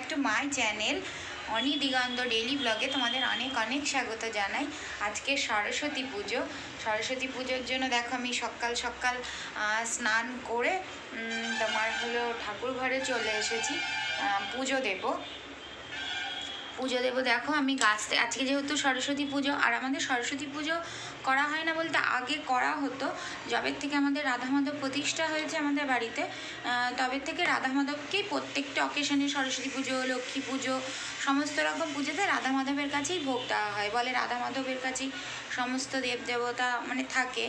Back to my channel Oni Diganta daily ব্লগে তোমাদের অনেক অনেক স্বাগত জানাই। আজকে সরস্বতী পুজো। সরস্বতী পুজোর জন্য দেখো আমি সকাল সকাল স্নান করে তোমার হলো ঠাকুর ঘরে চলে এসেছি। পুজো দেবো। পুজো দেবো। দেখো, আমি গাছ আজকে যেহেতু সরস্বতী পুজো, আর আমাদের সরস্বতী পুজো করা হয় না বলতে আগে করা হতো। যবে থেকে আমাদের রাধা মাধব প্রতিষ্ঠা হয়েছে আমাদের বাড়িতে তবে থেকে রাধা মাধবকেই প্রত্যেকটা অকেশনে সরস্বতী পুজো, লক্ষ্মী পুজো, সমস্ত রকম পুজোতে রাধা মাধবের কাছেই ভোগ দেওয়া হয়। বলে রাধা মাধবের কাছেই সমস্ত দেব দেবতা মানে থাকে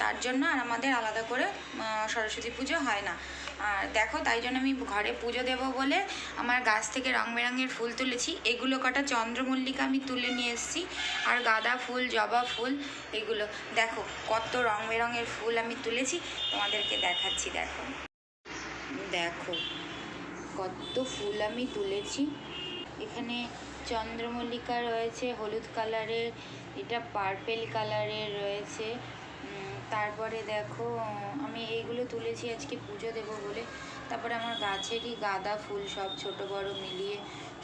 তার জন্য আর আমাদের আলাদা করে সরস্বতী পুজো হয় না। আর দেখো, তাই জন্য আমি ঘরে পুজো দেবো বলে আমার গাছ থেকে রং বেরঙের ফুল তুলেছি। এগুলো কটা চন্দ্রমল্লিকা আমি তুলে নিয়ে এসেছি। আর গাঁদা ফুল, জবা ফুল, এগুলো। দেখো, কত রং বেরঙের ফুল আমি তুলেছি। তোমাদেরকে দেখাচ্ছি, দেখো। দেখো, কত ফুল আমি তুলেছি। এখানে চন্দ্রমল্লিকা রয়েছে, হলুদ কালারের, এটা পার্পেল কালারের রয়েছে। তারপরে দেখো, আমি এইগুলো তুলেছি, আজকে পুজো দেবো বলে। তারপরে আমার গাছেরই গাঁদা ফুল সব ছোট বড় মিলিয়ে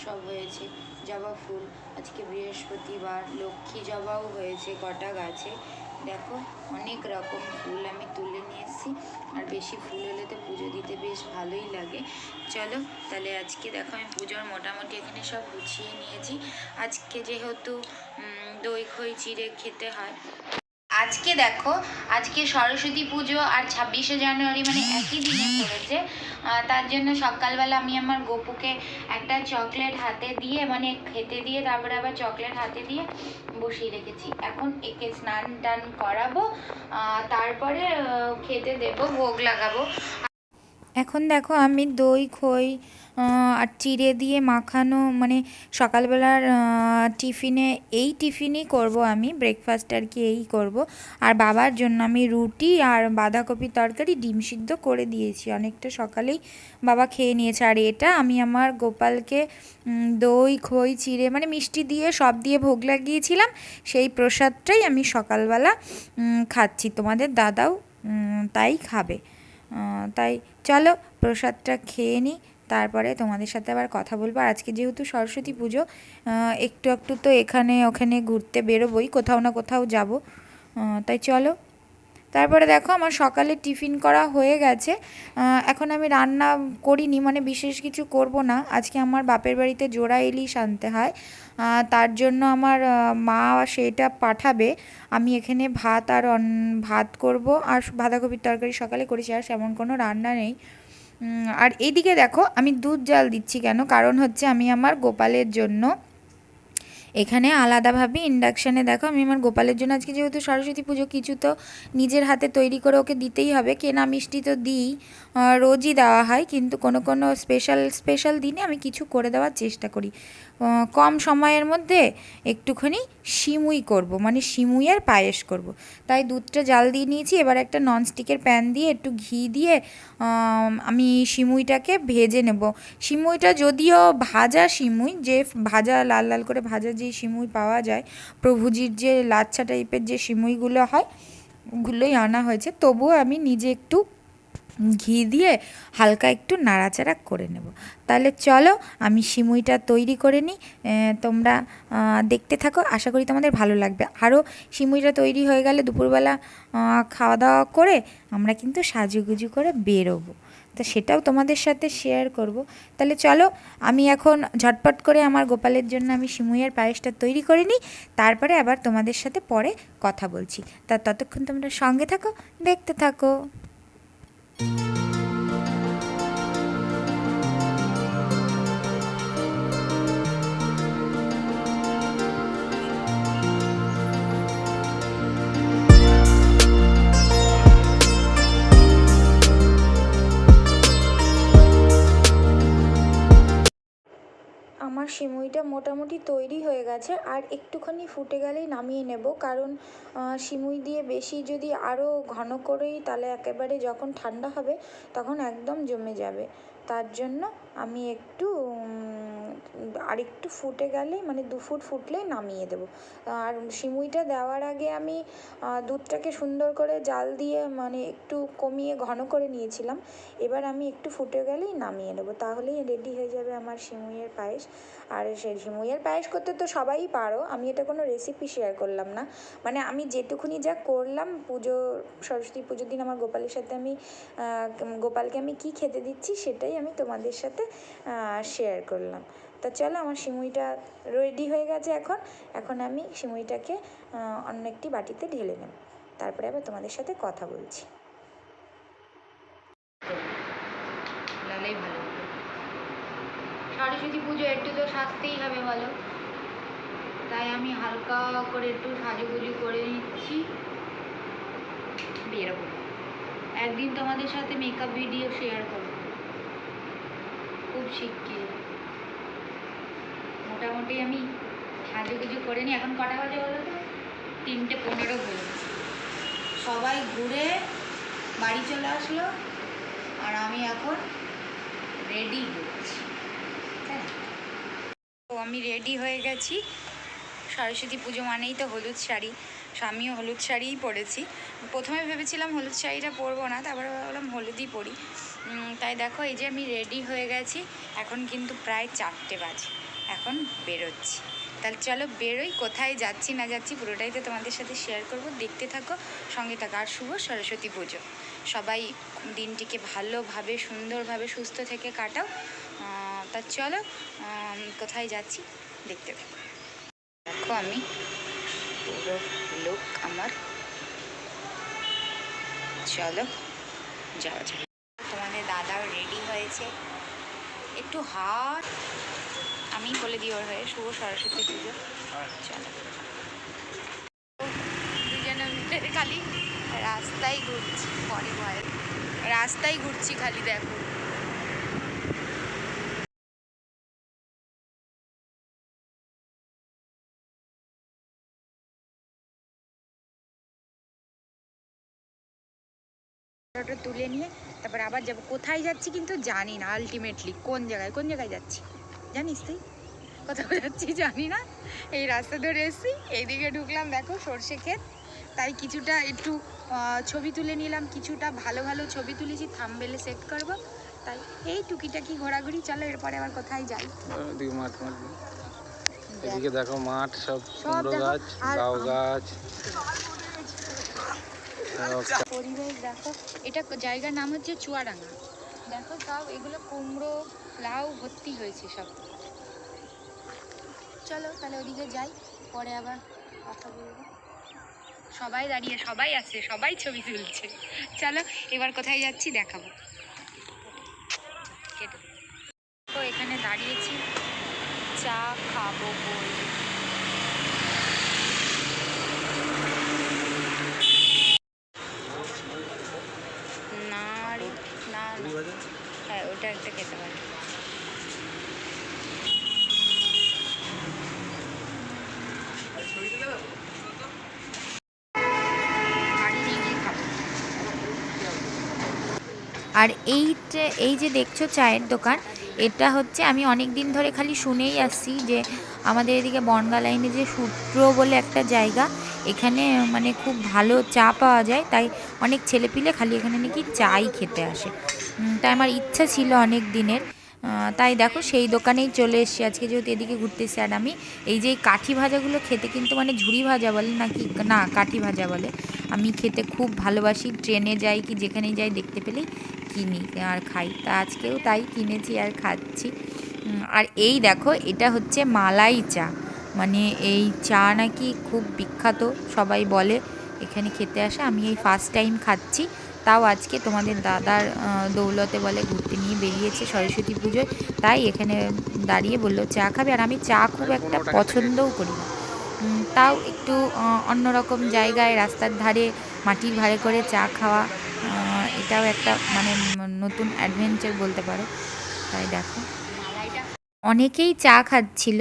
সব হয়েছে, জবা ফুল। আজকে বৃহস্পতিবার, লক্ষ্মী জবাও হয়েছে কটা গাছে। দেখো, অনেক রকম ফুল আমি তুলে নিয়ে এসেছি। আর বেশি ফুল হলে তো পুজো দিতে বেশ ভালোই লাগে। চলো, তাহলে আজকে দেখো, আমি পুজোর মোটামুটি এখানে সব গুছিয়ে নিয়েছি। আজকে যেহেতু দই, খই, চিড়ে খেতে হয়। আজকে দেখো, আজকে সরস্বতী পুজো আর ছাব্বিশে জানুয়ারি মানে একই দিনে পড়েছে। তার জন্য সকালবেলা আমি আমার গোপুকে একটা চকলেট হাতে দিয়ে মানে খেতে দিয়ে, তারপরে আবার চকলেট হাতে দিয়ে বসিয়ে রেখেছি। এখন একে স্নান টান করাবো তারপরে খেতে দেবো, ভোগ লাগাবো। এখন দেখো আমি দই, খই আর চিড়ে দিয়ে মাখানো মানে সকালবেলার টিফিনে, এই টিফিনই করব আমি ব্রেকফাস্ট আর কি এই করব। আর বাবার জন্য আমি রুটি আর বাঁধাকপি তরকারি ডিম সিদ্ধ করে দিয়েছি। অনেকটা সকালেই বাবা খেয়ে নিয়েছে। আর এটা আমি আমার গোপালকে দই, খই, চিড়ে মানে মিষ্টি দিয়ে সব দিয়ে ভোগ লাগিয়েছিলাম। সেই প্রসাদটাই আমি সকালবেলা খাচ্ছি। তোমাদের দাদাও তাই খাবে। তাই চলো প্রসাদটা খেয়ে নিই তারপরে তোমাদের সাথে আবার কথা বলব। আজকে যেহেতু সরস্বতী পুজো একটু একটু তো এখানে ওখানে ঘুরতে বেরোবই, কোথাও না কোথাও যাব। তাই চলো তারপরে দেখো আমার সকালে টিফিন করা হয়ে গেছে। এখন আমি রান্না করিনি মানে বিশেষ কিছু করব না। আজকে আমার বাপের বাড়িতে জোড়া ইলিশ আনতে হয়। তার জন্য আমার মা সেটা পাঠাবে। আমি এখানে ভাত আর ভাত করব। আর বাঁধাকপির তরকারি সকালে করেছি, আর সেমন কোনো রান্না নেই। আর এইদিকে দেখো আমি দুধ জাল দিচ্ছি কেন? কারণ হচ্ছে আমি আমার গোপালের জন্য এখানে আলাদাভাবে ইন্ডাকশানে দেখো, আমি আমার গোপালের জন্য আজকে যেহেতু সরস্বতী পুজো, কিছু তো নিজের হাতে তৈরি করে ওকে দিতেই হবে কেনা মিষ্টি তো দিই রোজই দেওয়া হয়, কিন্তু কোনো কোনো স্পেশাল স্পেশাল দিনে আমি কিছু করে দেওয়ার চেষ্টা করি কম সময়ের মধ্যে একটুখানি সিমুই করব মানে সিমুইয়ের পায়েস করব। তাই দুধটা জাল দিয়ে নিয়েছি, এবার একটা ননস্টিকের প্যান দিয়ে একটু ঘি দিয়ে আম, সিমুইটাকে ভেজে নেব। সিমুইটা যদিও ভাজা সিমুই যে ভাজা লাল লাল করে ভাজা যে সিমুই পাওয়া যায় প্রভুজির যে লাচ্ছা টাইপের যে সিমুইগুলো হয় ওগুলোই আনা হয়েছে। তবুও আমি নিজে একটু ঘি দিয়ে হালকা একটু নাড়াচাড়া করে নেব। তাহলে চলো, আমি সিমুইটা তৈরি করে নিই। তোমরা দেখতে থাকো, আশা করি তোমাদের ভালো লাগবে। আরও সিমুইটা তৈরি হয়ে গেলে দুপুরবেলা খাওয়া দাওয়া করে আমরা কিন্তু সাজুগুজু করে বেরোবো। তো সেটাও তোমাদের সাথে শেয়ার করব। তাহলে চলো, আমি এখন ঝটপট করে আমার গোপালের জন্য আমি সিমুইয়ের পায়েসটা তৈরি করে নিই। তারপরে আবার তোমাদের সাথে পরে কথা বলছি। তা ততক্ষণ তোমরা সঙ্গে থাকো, দেখতে থাকো। আমার সিমুইটা মোটামুটি তৈরি হয়ে গেছে। আর একটুখানি ফুটে গেলেই নামিয়ে নেব। কারণ সিমুই দিয়ে বেশি যদি আরও ঘন করেই তাহলে একেবারে যখন ঠান্ডা হবে তখন একদম জমে যাবে। তার জন্য আমি একটু উম, আর একটু ফুটে গেলেই মানে দু ফুট ফুটলেই নামিয়ে দেবো। আর সিমুইটা দেওয়ার আগে আমি দুধটাকে সুন্দর করে জাল দিয়ে মানে একটু কমিয়ে ঘন করে নিয়েছিলাম। এবার আমি একটু ফুটে গেলেই নামিয়ে নেব। তাহলেই রেডি হয়ে যাবে আমার সিমুইয়ের পায়েস। আর সেই সিমুইয়ের পায়েস করতে তো সবাই পারো। আমি এটা কোনো রেসিপি শেয়ার করলাম না। মানে আমি যেটুকুনি যা করলাম পুজো সরস্বতী পুজোর দিন আমার গোপালের সাথে আমি গোপালকে আমি কি খেতে দিচ্ছি সেটাই আমি তোমাদের সাথে শেয়ার করলাম। তা চলো, আমার সিমুইটা রেডি হয়ে গেছে এখন। এখন আমি সিমুইটাকে অন্য একটি বাটিতে ঢেলে নেব। তারপরে আবার তোমাদের সাথে কথা বলছি। ভালো। সরস্বতী পুজো একটু তো সাজতেই হবে, বলো। তাই আমি হালকা করে একটু সাজুগুজু করে নিচ্ছি। বেরোবো একদিন তোমাদের সাথে মেকআপ ভিডিও শেয়ার করব। খুব শিগগির মোটামুটি আমি সাজুগুজু করে নিই। এখন কটা বাজে বলো তো? তিনটে পনেরো হয়ে সবাই ঘুরে বাড়ি চলে আসলো আর আমি এখন রেডি হচ্ছি। তো আমি রেডি হয়ে গেছি। সরস্বতী পুজো মানেই তো হলুদ শাড়ি। স্বামীও হলুদ শাড়িই পরেছি। প্রথমে ভেবেছিলাম হলুদ শাড়িটা পরবো না, তারপরে ভাবলাম হলুদই পরি। তাই দেখো, এই যে আমি রেডি হয়ে গেছি। এখন কিন্তু প্রায় চারটে বাজে। এখন বেরোচ্ছি। তাহলে চলো বেরোই, কোথায় যাচ্ছি না যাচ্ছি পুরোটাই তো তোমাদের সাথে শেয়ার করব। দেখতে থাকো, সঙ্গে থাকো। আর শুভ সরস্বতী পুজো। সবাই দিনটিকে ভালোভাবে, সুন্দরভাবে, সুস্থ থেকে কাটাও। তা চলো কোথায় যাচ্ছি দেখতে থাকো। দেখো আমি পুরো লুক আমার। চলো, যাওয়া যাক। তোমাদের দাদাও রেডি হয়েছে। একটু হাট আমি বলে দিই ওর হয়ে। শুভ সরস্বতী পুজো। চলো দুজনে মিলে খালি রাস্তায় ঘুরছি পরে ভয়। রাস্তায় ঘুরছি খালি দেখো। ফটোটা তুলে নিয়ে তারপর আবার যাব। কোথায় যাচ্ছি কিন্তু জানি না আলটিমেটলি কোন জায়গায় কোন জায়গায় যাচ্ছি? জানিস তুই? কোথাও যাচ্ছি জানি না। এই রাস্তা ধরে এসেছি এইদিকে ঢুকলাম দেখো সর্ষে ক্ষেত। তাই কিছুটা একটু ছবি তুলে নিলাম কিছুটা ভালো ভালো ছবি তুলেছি থামবেলে সেট করব। তাই এই টুকিটাকি ঘোরাঘুরি চলো এরপরে আবার কোথায় যাই। মাঠ মাঠ। এদিকে দেখো মাঠ সব কুমড়ো গাছ লাউ গাছ। পরিবেশ দেখো এটা জায়গার নাম হচ্ছে চুয়াডাঙ্গা। সব এগুলো কুমড়ো, লাউ ভর্তি হয়েছে সব। চলো তাহলে ওদিকে যাই, পরে আবার কথা বলব। সবাই দাঁড়িয়ে, সবাই আছে, সবাই ছবি তুলছে। চলো এবার কোথায় যাচ্ছি দেখাবো। তো এখানে দাঁড়িয়েছি, চা খাব বলে। না। হ্যাঁ ওটা একটা খেতে পারি। আর এই এই যে দেখছ চায়ের দোকান এটা হচ্ছে আমি অনেক দিন ধরে খালি শুনেই আসছি যে আমাদের এদিকে বনগা লাইনে যে সূত্র বলে একটা জায়গা, এখানে মানে খুব ভালো চা পাওয়া যায়, তাই অনেক ছেলেপিলে খালি এখানে নাকি চাই খেতে আসে। তাই আমার ইচ্ছা ছিল অনেক দিনের তাই দেখো সেই দোকানেই চলে এসেছি। আজকে যেহেতু এদিকে ঘুরতে এসেছি আর আমি, এই যে কাঠি ভাজাগুলো খেতে কিন্তু মানে ঝুড়ি ভাজা বলে নাকি, না, কাঠি ভাজা বলে। আমি খেতে খুব ভালোবাসি, ট্রেনে যাই কি যেখানেই যাই দেখতে পেলেই। কিনি আর খাই? তা আজকেও তাই কিনেছি আর খাচ্ছি। আর এই দেখো এটা হচ্ছে মালাই চা। মানে এই চা নাকি খুব বিখ্যাত সবাই বলে এখানে খেতে আসে। আমি এই ফার্স্ট টাইম খাচ্ছি। তাও আজকে তোমাদের দাদার দৌলতে বলে ঘুরতে নিয়ে বেরিয়েছে সরস্বতী পুজোয়। তাই এখানে দাঁড়িয়ে বলল চা খাবে? আর আমি চা খুব একটা পছন্দও করি না। তাও একটু অন্যরকম জায়গায় রাস্তার ধারে মাটির ভাড়ে করে চা খাওয়া। এটাও একটা মানে নতুন অ্যাডভেঞ্চার বলতে পারো। তাই দেখো। অনেকেই চা খাচ্ছিল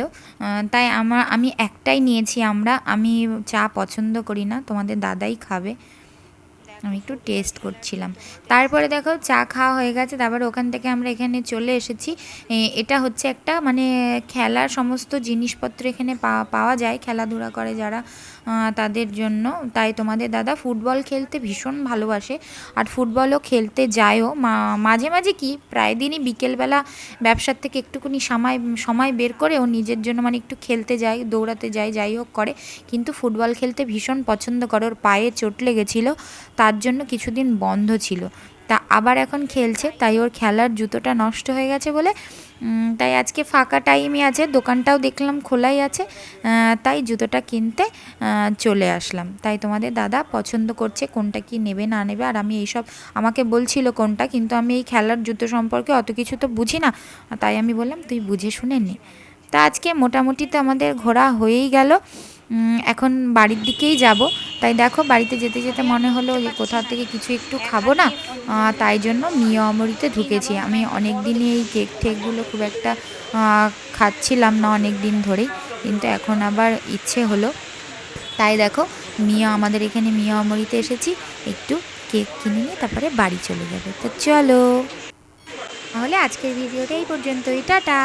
তাই আমার আমি একটাই নিয়েছি আমরা। আমি চা পছন্দ করি না, তোমাদের দাদাই খাবে। আমি একটু টেস্ট করছিলাম। তারপরে দেখো, চা খাওয়া হয়ে গেছে, তারপর ওখান থেকে আমরা এখানে চলে এসেছি। এটা হচ্ছে একটা মানে খেলার সমস্ত জিনিসপত্র এখানে পাওয়া যায়, খেলাধুলা করে যারা তাদের জন্য। তাই তোমাদের দাদা ফুটবল খেলতে ভীষণ ভালোবাসে। আর ফুটবলও খেলতে যায়ও। মাঝে মাঝে কি, প্রায় দিনই বিকেলবেলা ব্যবসার থেকে একটুখানি সময় সময় বের করে ও নিজের জন্য মানে একটু খেলতে যায়, দৌড়াতে যায়, যাই হোক করে। কিন্তু ফুটবল খেলতে ভীষণ পছন্দ করে। ওর পায়ে চোট লেগেছিল, তার জন্য কিছুদিন বন্ধ ছিল। তা আবার এখন খেলছে, তাই ওর খেলার জুতোটা নষ্ট হয়ে গেছে বলে তাই আজকে ফাঁকা টাইমই আছে, দোকানটাও দেখলাম খোলাই আছে তাই জুতোটা কিনতে চলে আসলাম। তাই তোমাদের দাদা পছন্দ করছে কোনটা কি নেবে না নেবে, আর আমি এইসব আমাকে বলছিল কোনটা, কিন্তু আমি এই খেলার জুতো সম্পর্কে অত কিছু তো বুঝি না, তাই আমি বললাম, তুই বুঝে শুনে নে। তা আজকে মোটামুটি তো আমাদের ঘোরা হয়েই গেল। এখন বাড়ির দিকেই যাব। তাই দেখো, বাড়িতে যেতে যেতে মনে হলো যে কোথাও থেকে কিছু একটু খাব না তাই জন্য মিয়া অমরিতে ঢুকেছি। আমি অনেক দিনই এই কেক ঠেকগুলো খুব একটা খাচ্ছিলাম না অনেক দিন ধরেই, কিন্তু এখন আবার ইচ্ছে হলো। তাই দেখো, মিয়া, আমাদের এখানে মিয়া অমরিতে এসেছি, একটু কেক কিনে নিয়ে তারপরে বাড়ি চলে যাবে। তো চলো। তাহলে আজকের ভিডিওটা এই পর্যন্তই। টাটা।